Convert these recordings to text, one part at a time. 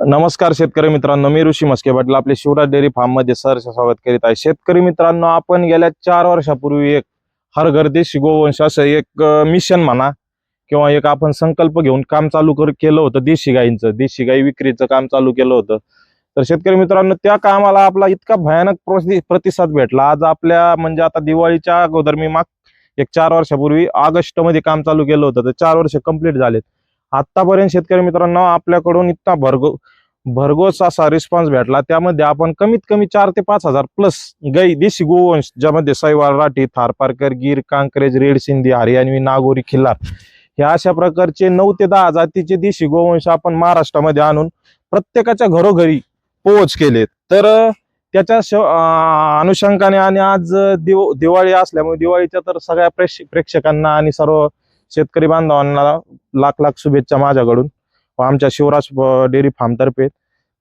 नमस्कार शेतकरी मित्रांनो मी ऋषी मस्के पाटील. आपले शिवराज डेअरी फार्ममध्ये सहर्ष स्वागत करीत आहे. शेतकरी मित्रांनो आपण गेल्या चार वर्षापूर्वी एक हर घर देशी गोवंश असं एक मिशन म्हणा किंवा एक आपण संकल्प घेऊन काम चालू कर केलं होतं देशी गायींचं देशी गाई विक्रीचं काम चालू केलं होतं. तर शेतकरी मित्रांनो त्या कामाला आपला इतका भयानक प्रतिसाद भेटला. आज आपल्या म्हणजे आता दिवाळीच्या अगोदर मी माग एक चार वर्षापूर्वी ऑगस्टमध्ये काम चालू केलं होतं. तर चार वर्ष कंप्लीट झालेत. आतापर्यंत शेतकरी मित्रांनो आपल्याकडून इतका भरगो भरघोस असा रिस्पॉन्स भेटला. त्यामध्ये आपण कमीत कमी चार ते पाच हजार प्लस गाई देशी गोवंश ज्यामध्ये सैवाल राठी थारपारकर गीर कांकरेज रेड सिंधी हरियाणवी नागोरी खिल्लार हे अशा प्रकारचे नऊ ते दहा जातीचे देशी गोवंश आपण महाराष्ट्रामध्ये आणून प्रत्येकाच्या घरोघरी पोहोच केले तर त्याच्या अनुषंगाने आणि आज दिव दिवाळी असल्यामुळे दिवाळीच्या तर सगळ्या प्रेक्ष प्रेक्षकांना आणि सर्व शेतकरी बांधवांना लाख लाख शुभेच्छा माझ्याकडून व आमच्या शिवराज डेअरी फार्मतर्फे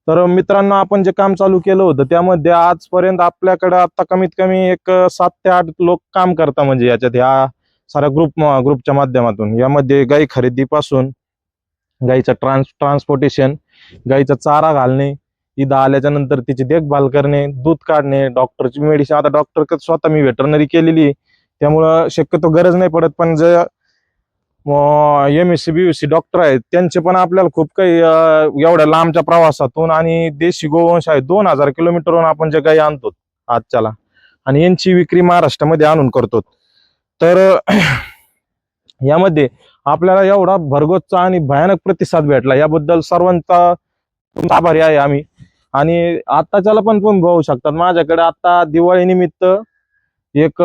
तर मित्रांनो आपण जे काम चालू केलं होतं त्यामध्ये आजपर्यंत आपल्याकडे आता कमीत कमी एक सात ते आठ लोक काम करतात म्हणजे याच्यात ह्या साऱ्या ग्रुप ग्रुपच्या माध्यमातून. यामध्ये गाई खरेदीपासून गाईचं ट्रान्स ट्रान्सपोर्टेशन गाईचा चारा घालणे इथं आल्याच्यानंतर तिची देखभाल करणे दूध काढणे डॉक्टरची मेडिसिन आता डॉक्टर स्वतः मी व्हेटरनरी केलेली आहे. त्यामुळं शक्यतो गरज नाही पडत पण जे M S C B C doctor आहेत. त्यांचे पण आपल्याला खूप काही एवढ्या लांबच्या प्रवासातून आणि देशी गोवंश आहे दोन हजार किलोमीटरवरून आपण जे काही आणतो आजच्याला. आणि यांची विक्री महाराष्ट्रामध्ये आणून करतो. तर यामध्ये आपल्याला एवढा भरगोसचा आणि भयानक प्रतिसाद भेटला. याबद्दल सर्वांचा आभारी आहे आम्ही. आणि आत्ताच्याला पण तुम्ही भाऊ शकतात. माझ्याकडे आता दिवाळी निमित्त एक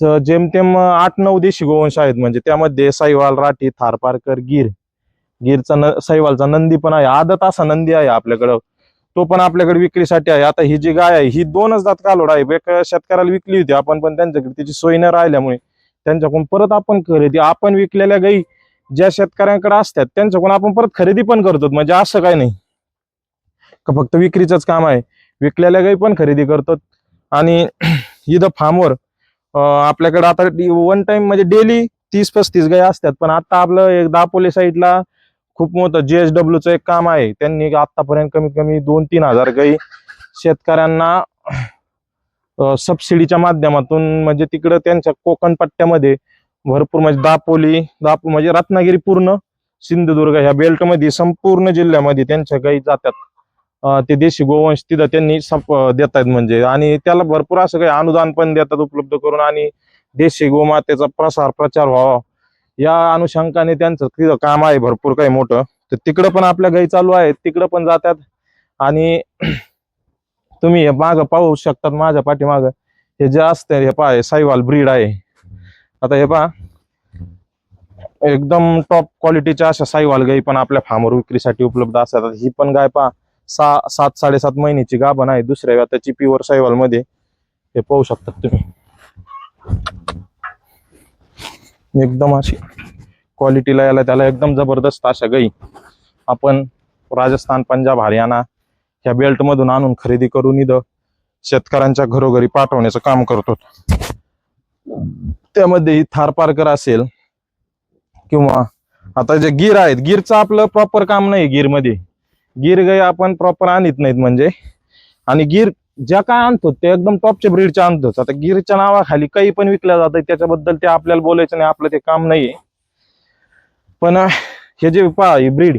जेमतेम आठ नऊ देशी गोवंश आहेत. म्हणजे त्यामध्ये साईवाल राठी थारपारकर गिर. गिरचा न साईवालचा नंदी पण आहे. आदत असा नंदी आहे आपल्याकडं. तो पण आपल्याकडे विक्रीसाठी आहे. आता ही जी गाय आहे ही दोनच दात कालोड आहे. एक शेतकऱ्याला विकली होती आपण पण त्यांच्याकडे तिची सोय न राहिल्यामुळे त्यांच्याकडून परत आपण खरेदी आपण विकलेल्या गाई ज्या शेतकऱ्यांकडे असतात त्यांच्याकडून आपण परत खरेदी पण करतो. म्हणजे असं काय नाही. का फक्त विक्रीचंच काम आहे. विकलेल्या गाई पण खरेदी करतो. आणि इथं फार्मवर आपल्याकडे आता वन टाइम म्हणजे डेली तीस पस्तीस गाय असतात. पण आता आपलं एक दापोली साईडला खूप मोठं जीएसडब्ल्यूचं एक काम आहे. त्यांनी आतापर्यंत कमीत कमी दोन तीन हजार गाई शेतकऱ्यांना सबसिडीच्या माध्यमातून म्हणजे तिकडं त्यांच्या कोकण पट्ट्यामध्ये भरपूर म्हणजे दापोली दापो म्हणजे रत्नागिरी पूर्ण सिंधुदुर्ग ह्या बेल्टमध्ये संपूर्ण जिल्ह्यामध्ये त्यांच्या गाई जातात. ते देशी गोवंश तिथं त्यांनी सप देत आहेत म्हणजे. आणि त्याला भरपूर असं काही अनुदान पण देतात उपलब्ध करून. आणि देशी गोमातेचा प्रसार प्रचार व्हावा या अनुषंगाने त्यांचं तिथं काम आहे भरपूर काही मोठं. तर तिकडं पण आपल्या गाई चालू आहेत तिकडं पण जातात. आणि तुम्ही हे माग पाहू शकतात माझ्या पाठीमागं. हे जे असते हे पहा साईवाल ब्रीड आहे. आता हे पहा. एकदम टॉप क्वालिटीच्या अशा साईवाल गाई पण आपल्या फार्मवर विक्रीसाठी उपलब्ध असतात. ही पण गाय पहा. सहा सात साडेसात महिन्याची गाभण आहे. दुसऱ्या व्याताची प्युअर साईवाल मध्ये हे पाहू शकतात तुम्ही. एकदम अशी क्वालिटीला याला त्याला एकदम जबरदस्त अशा गाई. आपण राजस्थान पंजाब हरियाणा ह्या बेल्ट मधून आणून खरेदी करून इथं शेतकऱ्यांच्या घरोघरी पाठवण्याचं काम करतो. त्यामध्ये थार थारपारकर असेल किंवा आता जे गिर आहेत गिरचं आपलं प्रॉपर काम नाही गिरमध्ये. गिर गाई आपण प्रॉपर आणत नाहीत म्हणजे. आणि गिर ज्या काय आणतो ते एकदम टॉपच्या ब्रीडच्या आणतोच. आता गिरच्या नावाखाली काही पण विकल्या जातं त्याच्याबद्दल ते आपल्याला बोलायचं नाही आपलं ते काम नाहीये. पण हे जे पहा ब्रीड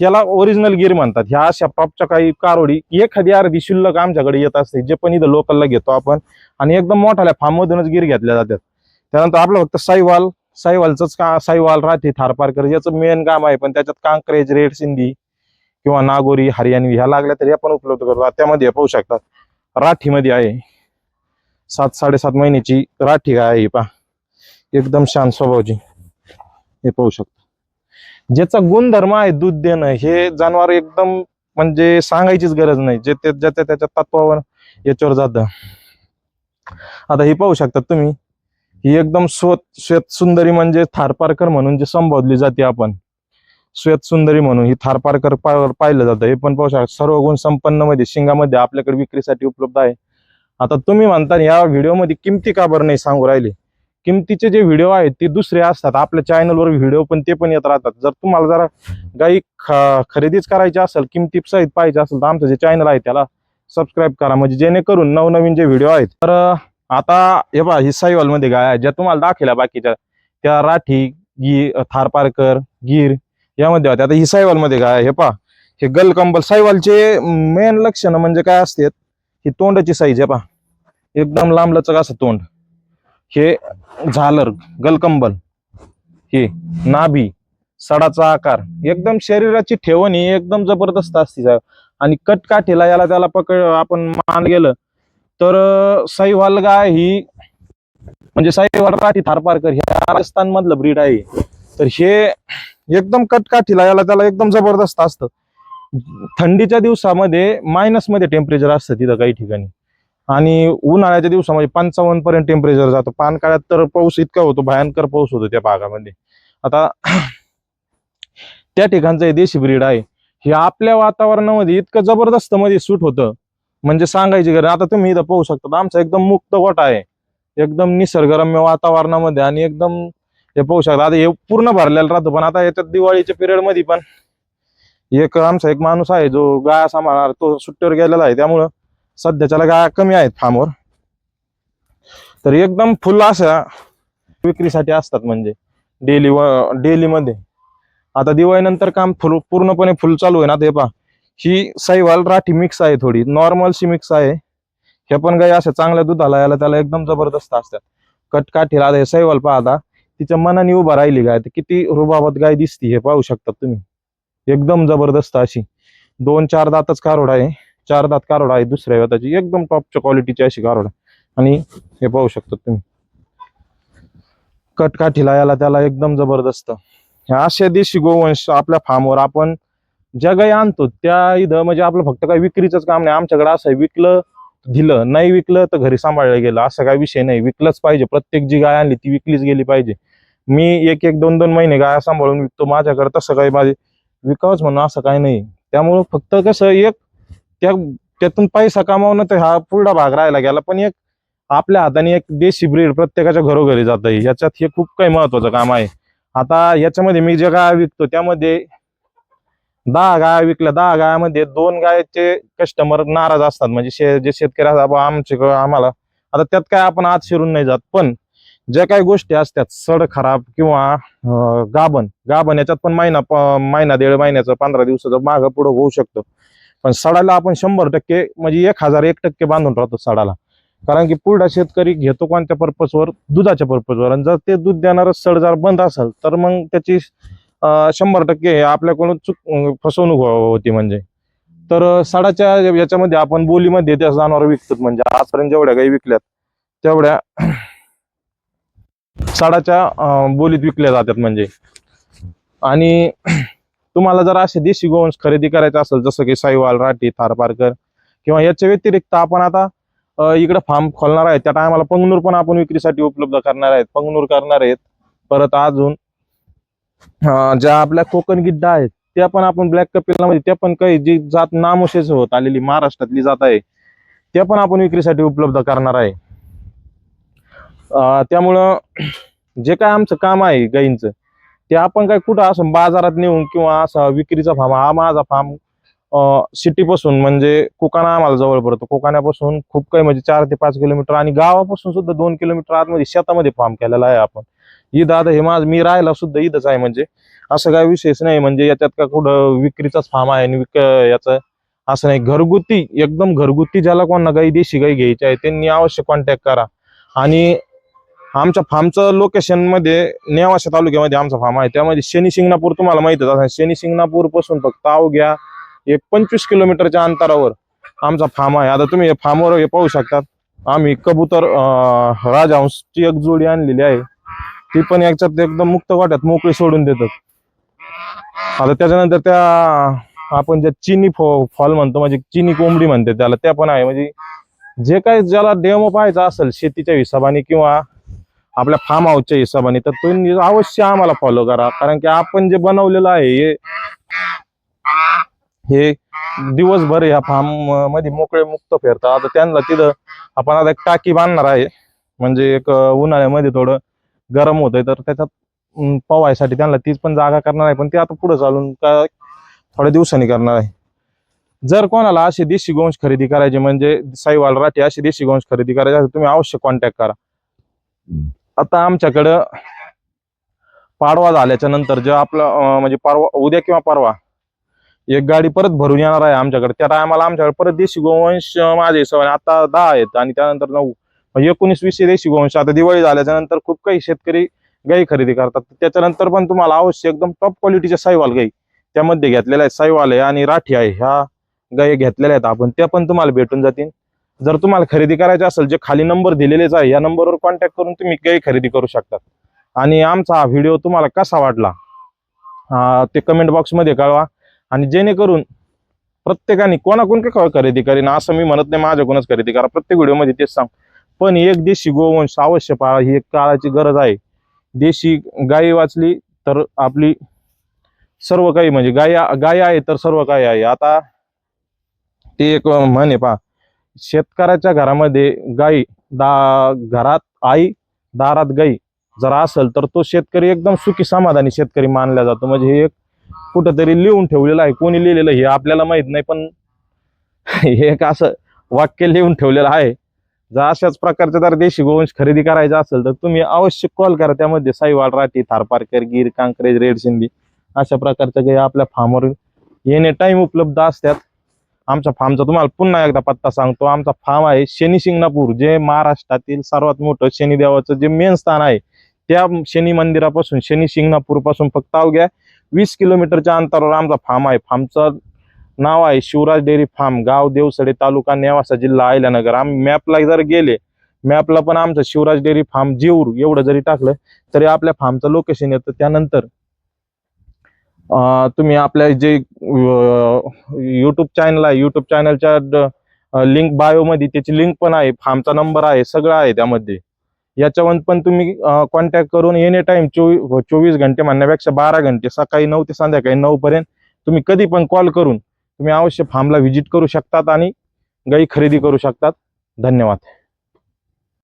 याला ओरिजिनल गिर म्हणतात. ह्या अशा प्रॉपच्या काही कारोडी एखादी अर्धी शिल्लक आमच्याकडे येत असते जे पण इथं लोकलला घेतो आपण. आणि एकदम मोठ्याल्या फार्म मधूनच गिर घेतल्या जातात. त्यानंतर आपलं फक्त साईवाल साईवालच का साईवाल राहते थारपारकर याचं मेन काम आहे पण त्याच्यात कांक्रेज रेड सिंधी किंवा नागोरी हरियाणवी ह्या लागल्या तरी आपण उपलब्ध करतो त्यामध्ये हे पाहू शकतात राठीमध्ये आहे. सात साडेसात महिन्याची राठी गाय आहे पा पहा. एकदम शांत स्वभावची. हे पाहू शकता. ज्याचा गुणधर्म आहे दूध देणं हे जनावर एकदम म्हणजे सांगायचीच गरज नाही. जे ते ज्याच्या त्याच्या तत्वावर याच्यावर जातं. आता हे पाहू शकतात तुम्ही. ही एकदम स्वत श्वेत सुंदरी म्हणजे थारपारकर म्हणून जे संबोधली जाते आपण. श्वेत सुंदरी म्हणून ही थारपारकर पाहिलं जातं. हे पण पाहू शकता सर्व गुण संपन्नमध्ये शिंगामध्ये आपल्याकडे विक्रीसाठी उपलब्ध आहे. आता तुम्ही म्हणता या व्हिडिओमध्ये किमती का बरं नाही सांगू राहिले? किमतीचे जे व्हिडिओ आहेत ते दुसरे असतात. आपल्या चॅनलवर व्हिडिओ पण ते पण येत राहतात. जर तुम्हाला जरा गाई खरेदीच करायची असेल किमती सहित पाहिजे असेल तर आमचं जे चॅनल आहे त्याला सबस्क्राईब करा. म्हणजे जेणेकरून नवनवीन जे व्हिडिओ आहेत तर आता हे बा ही साईवालमध्ये गाय आहेत ज्या तुम्हाला दाखवल्या बाकीच्या त्या राठी गी थारपारकर गीर यामध्ये होते. आता ही साईवाल मध्ये गाय हे पहा. हे गल कंबल साईवालचे मेन लक्षण म्हणजे काय असते ही तोंडाची साईज आहे पहा. एकदम लांब लचक असं तोंड. हे झालर गलकंबल हे नाभी सडाचा आकार. एकदम शरीराची ठेवण ही एकदम जबरदस्त असते आणि कटकाठीला याला त्याला पकड आपण मान गेलं तर साईवाल गाय ही म्हणजे साईवाल राठी थारपारकर हे राजस्थान मधलं ब्रीड आहे. तर हे एकदम कटकाठीला याला त्याला एकदम जबरदस्त असतं. थंडीच्या दिवसामध्ये मायनसमध्ये टेम्परेचर असतं तिथं काही ठिकाणी. आणि उन्हाळ्याच्या दिवसामध्ये पंचावन्न पर्यंत टेम्परेचर जातो. पानकाळ्यात तर पाऊस इतका होतो भयंकर पाऊस होतो त्या भागामध्ये. आता त्या ठिकाणचं हे देशी ब्रीड आहे. हे आपल्या वातावरणामध्ये इतकं जबरदस्त मध्ये सूट होतं. म्हणजे सांगायची गरज आता तुम्ही इथं पाहू शकता आमचा एकदम मुक्त गोटा आहे. एकदम निसर्गरम्य वातावरणामध्ये आणि एकदम हे पाहू शकता. आता हे पूर्ण भरलेलं राहतो पण आता याच्यात दिवाळीच्या पिरियडमध्ये पण एक आमचा एक माणूस आहे जो गाया सांभाळणार तो सुट्टीवर गेलेला आहे. त्यामुळं सध्याच्याला गाया कमी आहेत फार्मवर. तर एकदम फुल अशा विक्रीसाठी असतात म्हणजे डेली व डेली मध्ये. आता दिवाळीनंतर काम फुल पूर्णपणे फुल चालू आहे ना ते पहा. ही साईवाल राठी मिक्स आहे थोडी. नॉर्मलशी मिक्स आहे. हे पण गाय अशा चांगल्या दुधाला याला त्याला एकदम जबरदस्त असतात. कटकाठीला आता हे साईवाल पाहता तिच्या मनाने उभा राहिली गाय तर किती रुबाबत गाय दिसती हे पाहू शकतात तुम्ही. एकदम जबरदस्त अशी. दोन चार दातच कारोड आहे. चार दात कारोड आहे दुसऱ्या वेताची एकदम टॉपच्या क्वालिटीची अशी कारोड आहे. आणि हे पाहू शकतात तुम्ही. कटकाठीला याला त्याला एकदम जबरदस्त. ह्या अशा देशी गोवंश आपल्या फार्मवर आपण ज्या गाई आणतो त्या इथं म्हणजे आपलं फक्त काही विक्रीच काम नाही. आमच्याकडे असं विकलं दिलं नाही विकलं तर घरी सांभाळलं गेलं. असं काही विषय नाही. विकलंच पाहिजे. प्रत्येक जी गाय आणली ती विकलीच गेली पाहिजे. मी एक एक दोन दोन महिने गाय सांभाळून विकतो. माझ्याकडे तसं काही माझे विकावंच म्हणून असं काही नाही. त्यामुळं फक्त कसं एक त्या त्यातून पैसा कमावणं तर हा पुढा भाग राहायला गेला. पण एक आपल्या हाताने एक देशी ब्रीड प्रत्येकाच्या घरोघरी जात. आहे याच्यात हे खूप काही महत्वाचं काम आहे. आता याच्यामध्ये मी जे गाय विकतो त्यामध्ये दहा गाय विकल्या. दहा गायामध्ये दोन गायचे कस्टमर नाराज असतात. म्हणजे शे जे शेतकरी असतात आमचे आम्हाला. आता त्यात काय आपण आत शिरून नाही जात. पण ज्या काही गोष्टी असतात सड खराब किंवा गाभण गाभण याच्यात पण महिना महिना दीड महिन्याचं पंधरा दिवसाचं मागं पुढं होऊ शकतं. पण सडाला आपण शंभर टक्के म्हणजे एक हजार एक टक्के बांधून राहतो सडाला. कारण की पुढा शेतकरी घेतो कोणत्या पर्पजवर दुधाच्या पर्पजवर आणि जर ते दूध देणारं सड जर बंद असेल तर मग त्याची शंभर टक्के आपल्याकडून चूक फसवणूक हो, होती म्हणजे. तर सडाच्या याच्यामध्ये आपण बोलीमध्ये त्या जनावर विकतात. म्हणजे आजपर्यंत जेवढ्या काही विकल्यात तेवढ्या सडाच्या बोलीत विकल्या जातात म्हणजे. आणि तुम्हाला जर असे देशी गोवंश खरेदी करायचे असेल जसं की साईवाल राठी थारपारकर किंवा याच्या व्यतिरिक्त आपण आता इकडे फार्म खोलणार आहे त्या टायमाला पंगनूर पण आपण विक्रीसाठी उपलब्ध करणार आहेत. पंगनूर करणार आहेत. परत अजून ज्या आपल्या कोकण गिड्डा आहेत त्या पण आपण ब्लॅक कपिलामध्ये त्या पण काही जी जात नामोशेच होत आलेली महाराष्ट्रातली जात आहे त्या पण आपण विक्रीसाठी उपलब्ध करणार आहे. त्यामुळं जे काय आमचं काम आहे गाईंचं ते आपण काय कुठं असं बाजारात नेऊन किंवा असा विक्रीचा फार्म हा माझा फार्म सिटी पासून म्हणजे कोकाना आम्हाला जवळ पडतो. कोकाण्यापासून खूप काही म्हणजे चार ते पाच किलोमीटर आणि गावापासून सुद्धा दोन किलोमीटर आतमध्ये शेतामध्ये फार्म केलेला आहे आपण. ईद आता हे माझ मी राहायला सुद्धा ईदच आहे म्हणजे. असं काही विशेष नाही म्हणजे याच्यात का कुठं विक्रीचाच फार्म आहे आणि विक याचं असं नाही. घरगुती एकदम घरगुती ज्याला कोणा गाई देशी गाई घ्यायची आहे त्यांनी अवश्य कॉन्टॅक्ट करा. आणि आमच्या फार्मचं लोकेशनमध्ये नेवाशा तालुक्यामध्ये आमचा फार्म आहे. त्यामध्ये शनी शिंगणापूर तुम्हाला माहितच असेल. शनी शिंगणापूरपासून फक्त अवघ्या एक पंचवीस किलोमीटरच्या अंतरावर आमचा फार्म आहे. आता तुम्ही फार्मवर हे पाहू शकतात. आम्ही कबूतर राजहंसची एक जोडी आणलेली आहे. ती पण याच्यात एकदम मुक्त वाट्यात मोकळी सोडून देतात. आता त्याच्यानंतर त्या आपण ज्या चिनी फॉ फॉल म्हणतो म्हणजे चिनी कोंबडी म्हणते त्याला त्या पण आहे. म्हणजे जे काही ज्याला डेमो पाहायचा असेल शेतीच्या हिशोबाने किंवा आपल्या फार्म हाऊसच्या हिशोबाने. तर तुम्ही अवश्य आम्हाला फॉलो करा. कारण की आपण जे बनवलेलं आहे हे हे दिवसभर ह्या फार्ममध्ये मोकळे मुक्त फिरतात. आता त्यांना तिथं आपण आता एक टाकी बांधणार आहे. म्हणजे एक उन्हाळ्यामध्ये थोडं गरम होतंय तर त्याच्यात पवायसाठी त्यांना तीच पण जागा करणार आहे. पण ते आता पुढे चालून का थोड्या दिवसांनी करणार आहे. जर कोणाला अशी देशी गोंश खरेदी करायची म्हणजे साईवाल राठी अशी देशी गोंश खरेदी करायची असेल तुम्ही अवश्य कॉन्टॅक्ट करा. आता आमच्याकडं पाडवा झाल्याच्यानंतर जे आपलं म्हणजे परवा उद्या किंवा परवा एक गाडी परत भरून येणार आहे आमच्याकडे. त्या टायमाला आमच्याकडे परत देशी गोवंश माझे माझ्या आता दहा आहेत आणि त्यानंतर नऊ. म्हणजे एकोणीस वीस देशी गोवंश. आता दिवाळी झाल्याच्यानंतर खूप काही शेतकरी गाई खरेदी करतात. त्याच्यानंतर पण तुम्हाला अवश्य एकदम टॉप क्वालिटीच्या साईवाल गाई त्यामध्ये घेतलेल्या आहेत. साईवाल आहे आणि राठी आहे. ह्या गाई घेतलेल्या आहेत आपण. त्या पण तुम्हाला भेटून जातील. जर तुम्हाला खरेदी करायचे असेल जे खाली नंबर दिलेलेच आहे या नंबरवर कॉन्टॅक्ट करून तुम्ही गाई खरेदी करू शकतात. आणि आमचा हा व्हिडिओ तुम्हाला कसा वाटला? ते कमेंट बॉक्समध्ये कळवा. आणि जेणेकरून प्रत्येकाने कोणाकोण काय खरेदी करेन असं मी म्हणत नाही माझ्याकडूनच खरेदी करा. प्रत्येक व्हिडिओमध्ये तेच सांग पण एक देशी गोवंश अवश्य पाळा ही एक काळाची गरज आहे. देशी गायी वाचली तर आपली सर्व काही म्हणजे गाय गाय आहे तर सर्व काही आहे. आता ते एक म्हणे पहा. शेतकऱ्याच्या घरामध्ये गाई दा घरात आई दारात गाई जर असेल तर तो शेतकरी एकदम सुखी समाधानी शेतकरी मानला जातो. म्हणजे हे एक कुठंतरी लिहून ठेवलेलं आहे. कोणी लिहिलेलं हे आपल्याला माहीत नाही पण हे एक असं वाक्य लिहून ठेवलेलं आहे. जर अशाच प्रकारचे जर देशी गोवंश खरेदी करायचा असेल तर तुम्ही अवश्य कॉल करा. त्यामध्ये साईवाल राठी थारपारकर गिर कांक्रेज रेड सिंधी अशा प्रकारच्या काही आपल्या फार्मवर येणे टाईम उपलब्ध असतात. आमच्या फार्मचा तुम्हाला पुन्हा एकदा पत्ता सांगतो. आमचा फार्म आहे शनी शिंगणापूर जे महाराष्ट्रातील सर्वात मोठं शनिदेवाचं जे मेन स्थान आहे त्या शनी मंदिरापासून शनी शिंगणापूरपासून फक्त अवघ्या वीस किलोमीटरच्या अंतरावर आमचा फार्म आहे. फार्मचं नाव आहे शिवराज डेअरी फार्म गाव देवसडे तालुका नेवासा जिल्हा अहिल्यानगर. आम्ही मॅपला जर गेले मॅपला पण आमचं शिवराज डेअरी फार्म जेऊर एवढं जरी टाकलं तरी आपल्या फार्मचं लोकेशन येतं. त्यानंतर तुम्ही आपल्या जे यूट्यूब चॅनल आहे. यूट्यूब चॅनलच्या लिंक बायोमध्ये त्याची लिंक पण आहे. फार्मचा नंबर आहे. सगळं आहे त्यामध्ये. याच्यावर पण तुम्ही कॉन्टॅक्ट करून एनी टाइम चोवीस चोवीस घंटे म्हणण्यापेक्षा बारा घंटे सकाळी नऊ ते संध्याकाळी नऊ पर्यंत तुम्ही कधी पण कॉल करून तुम्ही अवश्य फार्मला व्हिजिट करू शकतात आणि गाई खरेदी करू शकतात. धन्यवाद.